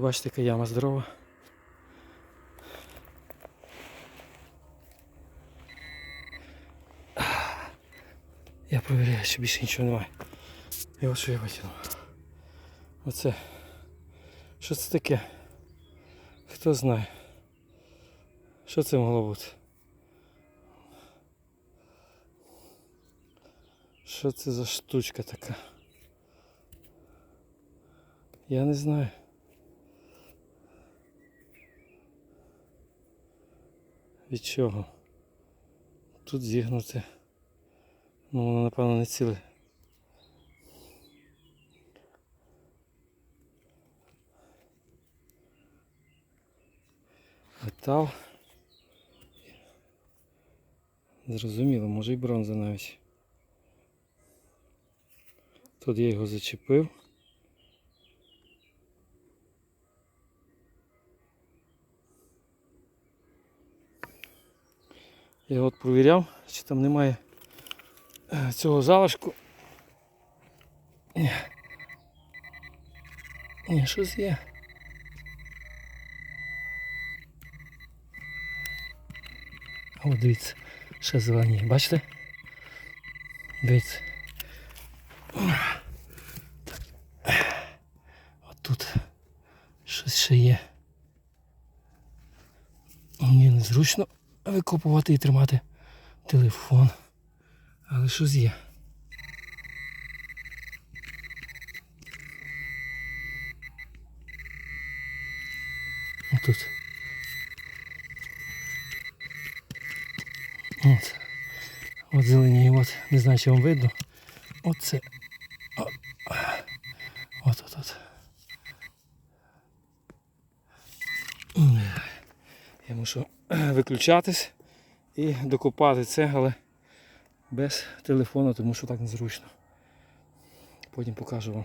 Бачите, яка яма здорова. Я провіряю, що більше нічого немає. І от що я витягнув. Оце. Що це таке? Хто знає? Що це могло бути? Що це за штучка така? Я не знаю. Від чого? Тут зігнуте. Ну воно напевно не ціле. Метал. Зрозуміло, може і бронза навіть. Тут я його зачепив. Я от провіряв, чи там немає е, цього залишку. Ні. Ні, щось є. От дивіться, ще зелені, бачите? Дивіться. От тут щось ще є. Мені незручно викопувати і тримати телефон. Але щось є. Отут. От. От зелені, от, не знаю, чи вам видно. От, от, от. от. Я мушу виключатись і докопати це, але без телефону, тому що так незручно. Потім покажу вам.